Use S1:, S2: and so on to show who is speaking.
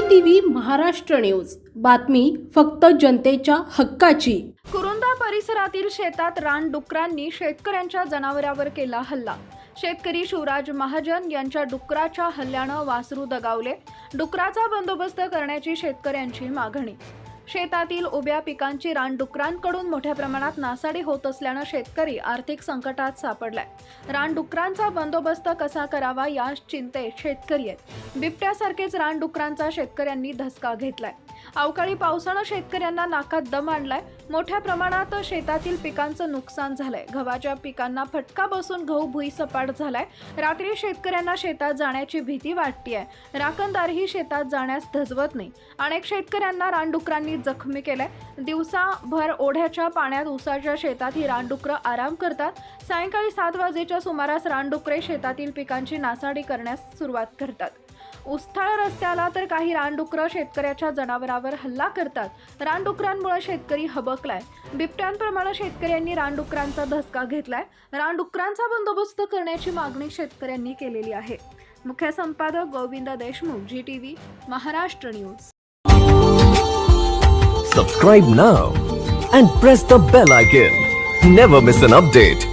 S1: TV Maharashtra news. बातमी फक्त जनतेच्या हक्काची.
S2: कुरुंदा परिसरातील शेतात रानडुकरांनी शेतकऱ्यांच्या जनावरावर केला हल्ला. शेतकरी शिवराज महाजन यांच्या डुकराच्या हल्ल्यानं वासरू दगावले. डुकराचा बंदोबस्त करण्याची शेतकऱ्यांची मागणी. शेतातील उभ्या पिकांची रानडुकरांकडून मोठ्या प्रमाणात नासाडी होत असल्यानं शेतकरी आर्थिक संकटात सापडलाय. रानडुकरांचा बंदोबस्त कसा करावा या चिंतेत शेतकरी आहेत. बिबट्यासारखेच रानडुकरांचा शेतकऱ्यांनी धसका घेतलाय. अवकाळी पावसानं शेतकऱ्यांना नाकात दम आणलाय. मोठ्या प्रमाणात शेतातील पिकांचं नुकसान झालंय. गव्हाच्या पिकांना फटका बसून गहू भुईसपाट झालाय. रात्री शेतकऱ्यांना शेतात जाण्याची भीती वाटतीये. राखणदारही शेतात जाण्यास धजवत नाही. अनेक शेतकऱ्यांना रानडुकरांनी जखमी केलंय. दिवसाभर ओढ्याच्या पाण्यात उसाच्या शेतात ही रानडुकरं आराम करतात. सायंकाळी सात वाजेच्या सुमारास रानडुकरे शेतातील पिकांची नासाडी करण्यास सुरुवात करतात. उस्थळ रस्त्याला तर काही रानडुकरं शेतकऱ्याच्या जनावरावर हल्ला करतात. रानडुकरांमुळे शेतकरी हबकलाय. बिबट्यांप्रमाणे शेतकऱ्यांनी रानडुकरांचा धसका घेतलाय. रानडुकरांचा बंदोबस्त करण्याची मागणी शेतकऱ्यांनी केलेली आहे. मुख्य संपादक Govind Deshmukh G T V Maharashtra news.
S3: Subscribe now and press the bell icon never miss an update